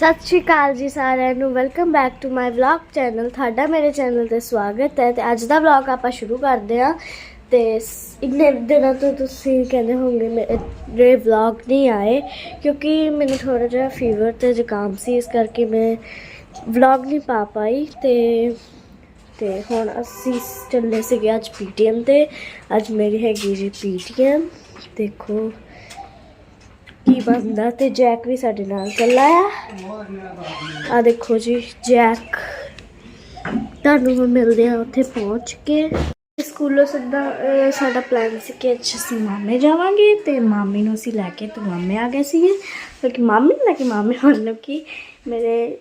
ਸਤਿ ਸ਼੍ਰੀ ਅਕਾਲ ਜੀ ਸਾਰਿਆਂ ਨੂੰ। Welcome back to my vlog channel ਤੁਹਾਡਾ ਮੇਰੇ ਚੈਨਲ ਤੇ ਸਵਾਗਤ ਹੈ ਤੇ ਅੱਜ ਦਾ ਵਲੌਗ ਆਪਾਂ ਸ਼ੁਰੂ ਕਰਦੇ ਹਾਂ। ਤੇ ਸ- ਇੰਨੇ ਦਿਨਾਂ ਤੋਂ ਤੁਸੀਂ ਕਹਿੰਦੇ ਹੋਵੋਗੇ ਮੇਰੇ ਵਲੌਗ ਨਹੀਂ ਆਏ, ਕਿਉਂਕਿ ਮੈਨੂੰ ਥੋੜਾ ਜਿਹਾ ਫੀਵਰ ਤੇ ਜ਼ੁਕਾਮ ਸੀ, ਇਸ ਕਰਕੇ ਮੈਂ ਵਲੌਗ ਨਹੀਂ ਪਾ ਪਾਈ। ਤੇ ਤੇ ਹੁਣ ਅਸੀਂ ਚੱਲੇ ਸੀਗੇ ਅੱਜ ਪੀਟੀਐਮ ਤੇ। ਅੱਜ ਮੇਰੀ ਹੈਗੀ ਜੀ ਪੀਟੀਐਮ। ਦੇਖੋ। ਕੀ ਬਣਦਾ ਤੇ ਜੈਕ ਵੀ ਸਾਡੇ ਨਾਲ ਚੱਲਾ ਆ। ਆ ਦੇਖੋ ਜੀ, ਜੈਕ। ਤੁਹਾਨੂੰ ਹੁਣ ਮਿਲਦੇ ਆ ਉੱਥੇ ਪਹੁੰਚ ਕੇ। ਸਕੂਲੋਂ ਸਿੱਧਾ ਸਾਡਾ ਪਲਾਨ ਸੀ ਕਿ ਅੱਜ ਅਸੀਂ ਮਾਮੇ ਜਾਵਾਂਗੇ ਤੇ ਮਾਮੀ ਨੂੰ ਅਸੀਂ ਲੈ ਕੇ ਤੇ ਮਾਮੇ ਆ ਗਏ ਸੀਗੇ। ਕਿਉਂਕਿ ਮਾਮੀ ਨੂੰ ਲੈ ਕੇ, ਮਾਮੇ ਮਤਲਬ ਕਿ ਮੇਰੇ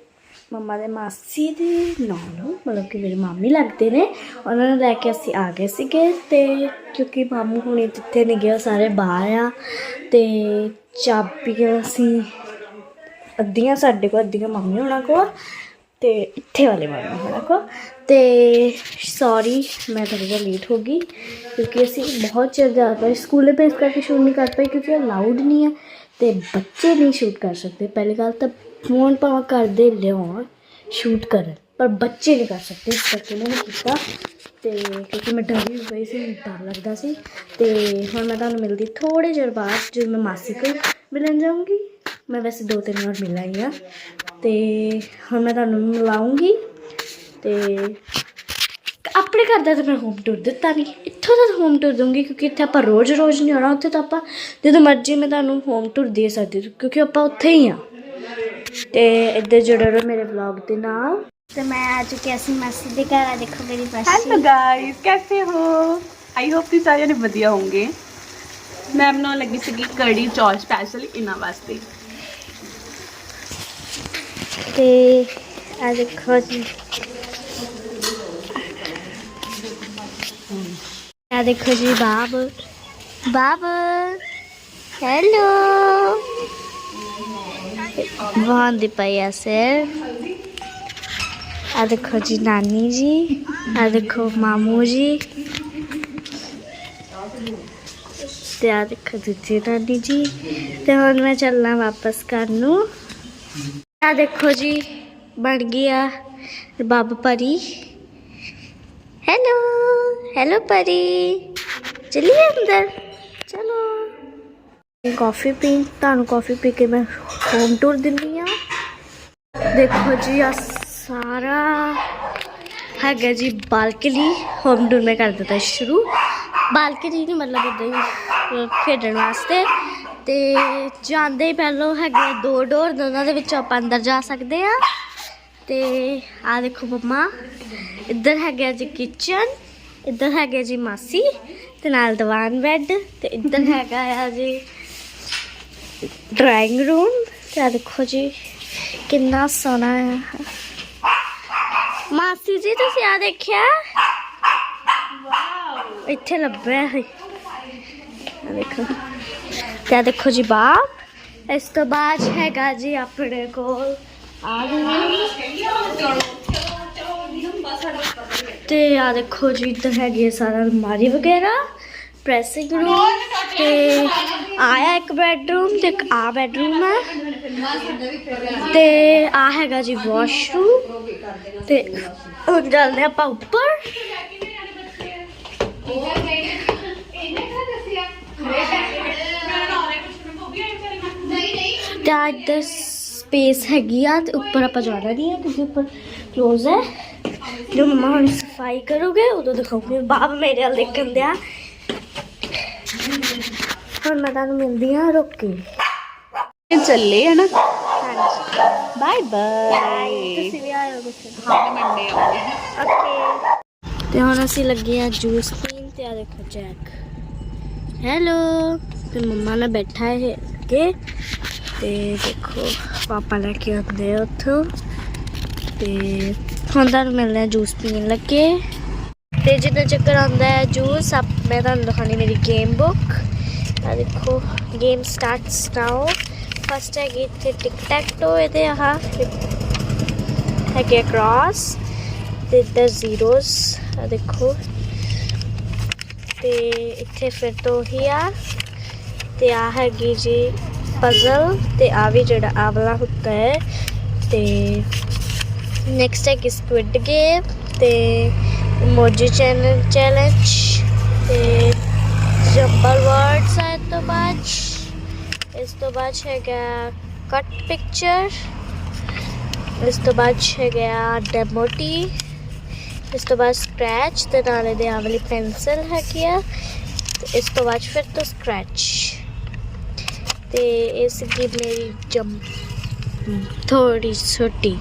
ਮੰਮਾ ਦੇ ਮਾਸੀ ਦੇ ਨੌਨੂ ਮਤਲਬ ਕਿ ਮੇਰੇ ਮਾਮੀ ਲੱਗਦੇ ਨੇ, ਉਹਨਾਂ ਨੂੰ ਲੈ ਕੇ ਅਸੀਂ ਆ ਗਏ ਸੀਗੇ ਤੇ ਕਿਉਂਕਿ ਮਾਮੂ ਹੁਣੇ ਜਿੱਥੇ ਨਹੀਂ ਗਏ ਸਾਰੇ ਬਾਹਰ ਆ। ਤੇ ਚਾਬੀਆਂ ਸੀ। ਅੱਧੀਆਂ ਸਾਡੇ ਕੋਲ, ਅੱਧੀਆਂ ਮੰਮੀ ਹੋਣਾ ਕੋਲ ਤੇ ਇੱਥੇ ਵਾਲੇ ਮੰਮੀ ਹੋਣਾ ਕੋਲ। ਤੇ ਸੌਰੀ ਮੈਂ ਥੋੜੀ ਜਿਹਾ ਲੇਟ ਹੋ ਗਈ ਕਿਉਂਕਿ ਅਸੀਂ ਬਹੁਤ ਚਿਰ ਜ਼ਿਆਦਾ ਪਏ ਸਕੂਲੇ ਪੇਸ ਕਰਕੇ ਸ਼ੂਟ ਨਹੀਂ ਕਰ ਪਾਏ ਕਿਉਂਕਿ ਅਲਾਉਡ ਨਹੀਂ ਹੈ ਤੇ ਬੱਚੇ ਨਹੀਂ ਸ਼ੂਟ ਕਰ ਸਕਦੇ। ਪਹਿਲੀ ਗੱਲ ਤਾਂ ਫੋਨ ਭਾਵੇਂ ਕਰਦੇ ਲਿਆਉਣ ਸ਼ੂਟ ਕਰਨ, ਪਰ ਬੱਚੇ ਨਹੀਂ ਕਰ ਸਕਦੇ ਇਸ ਕਰਕੇ ਮੈਂ ਨਹੀਂ ਕੀਤਾ। ਤੇ ਕਿਉਂਕਿ ਮੈਂ ਡਰੀ ਹੋਈ ਪਈ ਸੀ, ਮੈਨੂੰ ਡਰ ਲੱਗਦਾ ਸੀ। ਤੇ ਹੁਣ ਮੈਂ ਤੁਹਾਨੂੰ ਮਿਲਦੀ ਥੋੜੇ ਚਿਰ ਬਾਅਦ ਜਦੋਂ ਮੈਂ ਮਾਸੀ ਕੋਲ ਮਿਲਣ ਜਾਊਂਗੀ? ਮੈਂ ਵੈਸੇ ਦੋ ਤਿੰਨ ਵਾਰ ਮਿਲ ਆਈ ਹਾਂ ਤੇ ਹੁਣ ਮੈਂ ਤੁਹਾਨੂੰ ਮਿਲਾਉਂਗੀ ਤੇ ਆਪਣੇ ਘਰ ਦਾ ਤਾਂ ਮੈਂ ਹੋਮ ਟੂਰ ਦਿੱਤਾ ਨਹੀਂ। ਇੱਥੋਂ ਦਾ ਹੋਮ ਟੂਰ ਦੂੰਗੀ ਕਿਉਂਕਿ ਇੱਥੇ ਆਪਾਂ ਰੋਜ਼-ਰੋਜ਼ ਨਹੀਂ ਆਉਣਾ। ਉੱਥੇ ਤਾਂ ਆਪਾਂ ਜਦੋਂ ਮਰਜ਼ੀ ਮੈਂ ਤੁਹਾਨੂੰ ਹੋਮ ਟੂਰ ਦੇ ਸਕਦੀ ਹਾਂ, ਕਿਉਂਕਿ ਆਪਾਂ ਉੱਥੇ ਹੀ ਆ। ਤੇ ਇੱਧਰ ਜੁੜੇ ਰਹੋ ਮੇਰੇ ਵਲੌਗ ਦੇ ਨਾਲ। ਤੇ ਮੈਂ ਆ ਚੁੱਕੀ ਅਸੀਂ ਮਾਸੀ ਦੇ ਘਰ ਆ ਦੇਖੋ ਮੇਰੀ ਹੈਲੋ ਗਾਇਸ ਕੈਸੇ ਹੋ? ਆਈ ਹੋਪ ਤੁਸੀਂ ਸਾਰੇ ਨੇ ਵਧੀਆ ਹੋਵੋਗੇ। ਮੈਂ ਬਣਾਉਣ ਲੱਗੀ ਸੀਗੀ ਕੜੀ ਚੌਲ ਸਪੈਸ਼ਲ ਇਹਨਾਂ ਵਾਸਤੇ। ਤੇ ਆ ਦੇਖੋ ਜੀ। ਆ ਦੇਖੋ ਜੀ, ਬਾਬ। ਬਾਬ, ਹੈਲੋ। ਵਾਂ ਦੀ ਪਈਆ ਸਰ। ਆ ਦੇਖੋ ਜੀ, ਨਾਨੀ ਜੀ। ਆ ਦੇਖੋ ਮਾਮੂ ਜੀ। ਤੇ ਆ ਦੇਖੋ ਦੂਜੀ ਨਾਨੀ ਜੀ। ਤੇ ਹੁਣ ਮੈਂ ਚੱਲਣਾ ਵਾਪਸ ਘਰ ਨੂੰ। ਆ ਦੇਖੋ ਜੀ, ਬਣ ਗਿਆ ਬੱਬ ਪਰੀ। ਹੈਲੋ ਹੈਲੋ ਪਰੀ। ਚਲਿਏ ਅੰਦਰ। ਚਲੋ। ਕਾਫੀ ਪੀ, ਤੁਹਾਨੂੰ ਕਾਫੀ ਪੀ ਕੇ ਮੈਂ ਹੋਮ ਟੂਰ ਦਿੰਦੀ ਆ। ਦੇਖੋ ਜੀ ਆ ਸਾਰਾ ਹੈਗਾ ਜੀ, ਬਾਲਕਨੀ। ਹੋਮ ਟੂਰ ਮੈਂ ਕਰ ਦਿੱਤਾ ਸ਼ੁਰੂ। ਬਾਲਕਨੀ ਨਹੀਂ ਮਤਲਬ ਇੱਦਾਂ ਹੀ ਖੇਡਣ ਵਾਸਤੇ। ਤੇ ਜਾਂਦੇ ਹੀ ਪਹਿਲੋਂ ਹੈਗੇ ਦੋ ਡੋਰ ਦੋਨਾਂ ਦੇ ਵਿੱਚੋਂ ਆਪਾਂ ਅੰਦਰ ਜਾ ਸਕਦੇ ਆ। ਤੇ ਆ ਦੇਖੋ ਮੰਮਾ ਇੱਧਰ ਹੈਗਾ ਜੀ ਕਿਚਨ ਇੱਧਰ ਹੈਗੇ ਜੀ ਮਾਸੀ ਤੇ ਨਾਲ ਦੀਵਾਨ ਬੈੱਡ ਤੇ ਇੱਧਰ ਹੈਗਾ ਆ ਜੀ ਡਰਾਇੰਗ ਰੂਮ ਤੇ ਆ ਦੇਖੋ ਜੀ ਕਿੰਨਾ ਸੋਹਣਾ ਆ। ਮਾਸੀ ਜੀ ਤੁਸੀਂ ਆ ਦੇਖਿਆ? ਇੱਥੇ ਲੱਭਿਆ ਹੈ। ਦੇਖੋ। ਤੇ ਦੇਖੋ ਜੀ ਬਾਪ। ਇਸ ਤੋਂ ਬਾਅਦ ਹੈਗਾ ਜੀ ਆਪਣੇ ਕੋਲ। ਆ ਤੇ ਆ ਦੇਖੋ ਜੀ, ਇੱਧਰ ਹੈਗੀ ਹੈ ਸਾਰਾ ਅਲਮਾਰੀ ਵਗੈਰਾ ਪ੍ਰੈਸਿੰਗ ਰੂਮ ਤੇ ਆਇਆ ਇੱਕ ਬੈਡਰੂਮ ਤੇ ਇੱਕ ਆ ਬੈਡਰੂਮ ਹੈ। ਤੇ ਆ ਹੈਗਾ ਜੀ ਵਾਸ਼ਰੂਮ ਤੇ ਹੁਣ ਚੱਲਦੇ ਆਪਾਂ ਉੱਪਰ। ਤੇ ਆ ਇੱਧਰ ਸਪੇਸ ਹੈਗੀ ਆ ਤੇ ਉੱਪਰ ਆਪਾਂ ਜਾਣਾ ਨਹੀਂ ਹੈ ਕਿਉਂਕਿ ਉੱਪਰ ਕਲੋਜ਼ ਹੈ। ਜੋ ਮਮਾ ਹੁਣ ਸਫ਼ਾਈ ਕਰੋਗੇ ਉਦੋਂ ਦਿਖਾਉਂਗੀ। ਬਾਪ ਮੇਰੇ ਵੱਲ ਦੇਖਣ ਦਿਆ। ਹੁਣ ਮੈਂ ਤੁਹਾਨੂੰ ਮਿਲਦੀ ਆ ਰੁਕ ਕੇ। ਚੱਲੇ ਹੈ ਨਾ। ਬਾਏ ਬਾਏ ਤੁਸੀਂ ਵੀ ਆਇਓ ਗੁੱਸੇ ਹਾਂ ਮੰਡੇ ਆਉਂਗੇ। ਓਕੇ ਤੇ ਹੁਣ ਅਸੀਂ ਲੱਗੇ ਆ ਜੂਸ ਪੀਣ ਤੇ ਆ ਦੇਖੋ ਜੈਕ ਹੈਲੋ ਤੇ ਮੰਮਾ ਨਾਲ ਬੈਠਾ ਹੈ ਅੱਗੇ। ਤੇ ਦੇਖੋ, ਪਾਪਾ ਲੈ ਕੇ ਆਉਂਦੇ ਆ ਉੱਥੋਂ। ਤੇ ਹੁਣ ਤੁਹਾਨੂੰ ਮਿਲਣਾ ਜੂਸ ਪੀਣ ਲੱਗੇ। ਤੇ ਜਿੰਨਾ ਚੱਕਰ ਆਉਂਦਾ ਹੈ ਜੂਸ, ਆਪ ਮੈਂ ਤੁਹਾਨੂੰ ਦਿਖਾਣੀ ਮੇਰੀ ਗੇਮ ਬੁੱਕ ਆ ਦੇਖੋ ਗੇਮ ਸਟਾਰਟਸ ਨਾਓ ਫਸਟ ਹੈਗੀ ਇੱਥੇ ਟਿਕ ਟੈਕ ਟੋ ਇਹਦੇ, ਆਹ। ਹੈਗੇ ਕ੍ਰਾਸ ਤੇ ਇੱਧਰ ਜ਼ੀਰੋਸ ਆ ਦੇਖੋ। ਤੇ ਇੱਥੇ ਫਿਰ ਤੋਂ ਹੀ ਆ। ਤੇ ਆ ਹੈਗੀ ਜੀ ਪਜ਼ਲ ਤੇ ਆ ਵੀ ਜਿਹੜਾ ਆਹ ਵਾਲਾ ਹੁੰਦਾ ਹੈ ਤੇ ਨੈਕਸਟ ਹੈ ਕਿ ਸਕੁਇਡ ਗੇਮ ਤੇ ਮੋਜੀ ਚੈਨਲ ਚੈਲੰਜ ਤੇ ਜੰਬਲ ਵਰਡਸ ਹੈ ਇਸ ਤੋਂ ਬਾਅਦ ਇਸ ਤੋਂ ਬਾਅਦ ਹੈਗਾ ਕੱਟ ਪਿਕਚਰ ਇਸ ਤੋਂ ਬਾਅਦ ਹੈਗਾ ਡੈਮੋਟੀ ਇਸ ਤੋਂ ਬਾਅਦ ਸਕ੍ਰੈਚ ਤੇ ਨਾਲੇ ਦੇ ਆਹ ਵਾਲੀ ਪੈਨਸਲ ਹੈਗੀ ਆ। ਤੇ ਇਸ ਤੋਂ ਬਾਅਦ ਫਿਰ ਤੋਂ ਸਕ੍ਰੈਚ ਤੇ ਇਹ ਸੀਗੀ ਮੇਰੀ ਜੰਮ ਥੋੜੀ ਛੋਟੀ।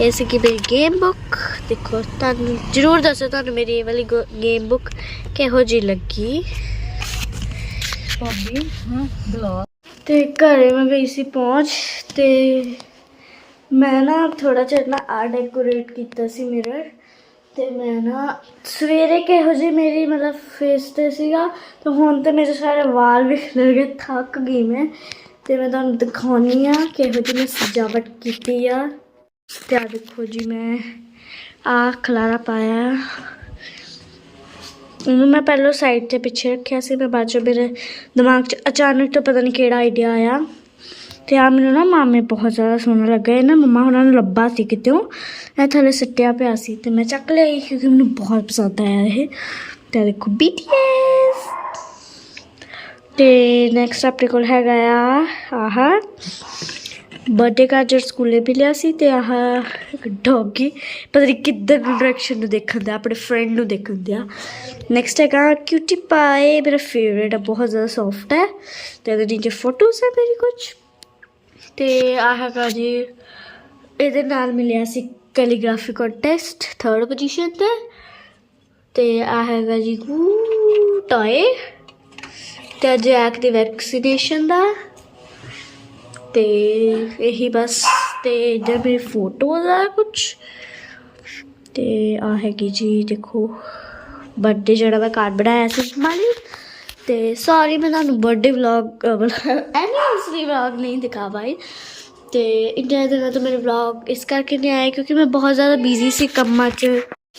ਇਹ ਸੀਗੀ ਮੇਰੀ ਗੇਮ ਬੁੱਕ ਦੇਖੋ ਤੁਹਾਨੂੰ ਜਰੂਰ ਦੱਸੋ ਤੁਹਾਨੂੰ ਮੇਰੀ ਇਹ ਵਾਲੀ ਗੇਮ ਬੁੱਕ ਕਿਹੋ ਜੀ ਲੱਗੀ? ਭਾਬੀ ਹਾਂ ਬਲੌਗ ਤੇ ਘਰੇ ਮੈਂ ਗਈ ਸੀ ਪਹੁੰਚ ਤੇ ਮੈਂ ਨਾ ਥੋੜਾ ਜਿਹਾ ਨਾ ਆ ਡੈਕੋਰੇਟ ਕੀਤਾ ਸੀ ਮਿਰਰ ਤੇ ਮੈਂ ਨਾ ਸਵੇਰੇ ਕਿਹੋ ਜਿਹੀ ਮੇਰੀ ਮਤਲਬ ਫੇਸ ਤੇ ਸੀਗਾ, ਤੇ ਹੁਣ ਤੇ ਮੇਰੇ ਸਾਰੇ ਵਾਲ ਵੀ ਖਿਲਰ ਗਏ, ਥੱਕ ਗਈ ਮੈਂ। ਤੇ ਮੈਂ ਤੁਹਾਨੂੰ ਦਿਖਾਉਣੀ ਆ ਕਿਹੋ ਜਿਹੀ ਮੈਂ ਸਜਾਵਟ ਕੀਤੀ ਆ। ਤੇ ਆ ਦੇਖੋ ਜੀ ਮੈਂ ਆ ਖਲਾਰਾ ਪਾਇਆ। ਉਹਨੂੰ ਮੈਂ ਪਹਿਲਾਂ ਸਾਈਡ ਤੇ ਪਿੱਛੇ ਰੱਖਿਆ ਸੀ, ਮੈਂ ਬਾਅਦ ਚੋਂ ਮੇਰੇ ਦਿਮਾਗ 'ਚ ਅਚਾਨਕ ਤੋਂ ਪਤਾ ਨਹੀਂ ਕਿਹੜਾ ਆਈਡੀਆ ਆਇਆ। ਤੇ ਆ ਮੈਨੂੰ ਨਾ ਮਾਮੇ ਬਹੁਤ ਜ਼ਿਆਦਾ ਸੋਹਣਾ ਲੱਗਾ। ਇਹ ਨਾ ਮੰਮਾ ਉਹਨਾਂ ਨੂੰ ਲੱਭਾ ਸੀ ਕਿਤੇੋਂ। ਇਹ ਥੱਲੇ ਸਿੱਟਿਆ ਪਿਆ ਸੀ ਤੇ ਮੈਂ ਚੱਕ ਲਿਆ ਇਹ ਕਿਉਂਕਿ ਮੈਨੂੰ ਬਹੁਤ ਪਸੰਦ ਆਇਆ ਇਹ। ਤੇ ਦੇਖੋ BTS ਤੇ ਨੈਕਸਟ ਆਪਣੇ ਕੋਲ ਹੈਗਾ ਆ, ਆਹ ਬਰਥਡੇ ਕਾਰਡ ਜਿਹੜਾ ਸਕੂਲੇ ਵੀ ਲਿਆ ਸੀ ਤੇ ਆਹ ਇੱਕ ਡੌਗੀ ਪਤਾ ਨਹੀਂ ਕਿੱਧਰ ਨੂੰ ਡਾਇਰੈਕਸ਼ਨ ਨੂੰ ਦੇਖਣ ਦਿਆ, ਆਪਣੇ ਫਰੈਂਡ ਨੂੰ ਦੇਖਣ ਦਿਆ। ਨੈਕਸਟ ਹੈਗਾ ਕਿਊਟੀ ਪਾਏ ਮੇਰਾ ਫੇਵਰੇਟ ਆ, ਬਹੁਤ ਜ਼ਿਆਦਾ ਸੌਫਟ ਹੈ। ਤੇ ਇਹਦੇ ਨੀਚੇ ਫੋਟੋਸ ਹੈ ਮੇਰੀ ਕੁਝ ਤੇ ਆਹ ਹੈਗਾ ਜੀ, ਇਹਦੇ ਨਾਲ ਮਿਲਿਆ ਸੀ ਕੈਲੀਗ੍ਰਾਫੀ ਕੰਟੈਸਟ ਥਰਡ ਪੋਜੀਸ਼ਨ ਤੇ। ਤੇ ਆ ਹੈਗਾ ਜੀ ਟਾਏ। ਤੇ ਜੈਕ ਦੀ ਵੈਕਸੀਨੇਸ਼ਨ ਦਾ। ਤੇ ਇਹੀ ਬਸ, ਤੇ ਇਧਰ ਮੇਰੀ ਫੋਟੋਜ਼ ਆ ਕੁਝ ਤੇ ਆ ਹੈਗੀ ਜੀ, ਦੇਖੋ ਬਰਥਡੇ ਜਿਹੜਾ ਮੈਂ ਕਾਰਡ ਬਣਾਇਆ ਸੀ ਮਾਲੀ ਤੇ ਸੌਰੀ ਮੈਂ ਤੁਹਾਨੂੰ ਬਰਥਡੇ ਵਲੌਗ ਐਨੀਵਰਸਰੀ ਵਲੌਗ ਨਹੀਂ ਦਿਖਾ ਪਾਈ। ਤੇ ਇੰਨੇ ਦਿਨਾਂ ਤੋਂ ਮੇਰੇ ਵਲੌਗ ਇਸ ਕਰਕੇ ਨਹੀਂ ਆਏ ਕਿਉਂਕਿ ਮੈਂ ਬਹੁਤ ਜ਼ਿਆਦਾ ਬਿਜ਼ੀ ਸੀ ਕੰਮਾਂ 'ਚ।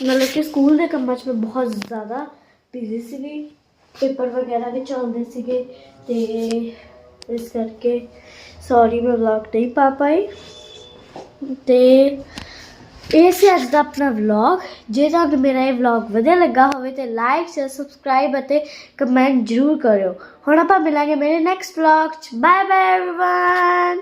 ਮਤਲਬ ਕਿ ਸਕੂਲ ਦੇ ਕੰਮਾਂ 'ਚ ਮੈਂ ਬਹੁਤ ਜ਼ਿਆਦਾ ਬਿਜ਼ੀ ਸੀਗੀ। ਪੇਪਰ ਵਗੈਰਾ ਵੀ ਚੱਲਦੇ ਸੀਗੇ ਤੇ ਇਸ ਕਰਕੇ ਸੌਰੀ ਮੈਂ ਵਲੌਗ ਨਹੀਂ ਪਾ ਪਾਈ। ਤੇ ਇਹ ਸੀ ਅੱਜ ਦਾ ਆਪਣਾ ਵਲੌਗ ਜੇ ਤੁਹਾਨੂੰ ਮੇਰਾ ਇਹ ਵਲੌਗ ਵਧੀਆ ਲੱਗਾ ਹੋਵੇ ਤੇ ਲਾਈਕ ਸ਼ੇਅਰ ਸਬਸਕ੍ਰਾਈਬ ਅਤੇ ਕਮੈਂਟ ਜ਼ਰੂਰ ਕਰਿਓ ਹੁਣ ਆਪਾਂ ਮਿਲਾਂਗੇ ਮੇਰੇ ਨੈਕਸਟ ਵਲੌਗ ਚ ਬਾਏ ਬਾਏ एवरीवन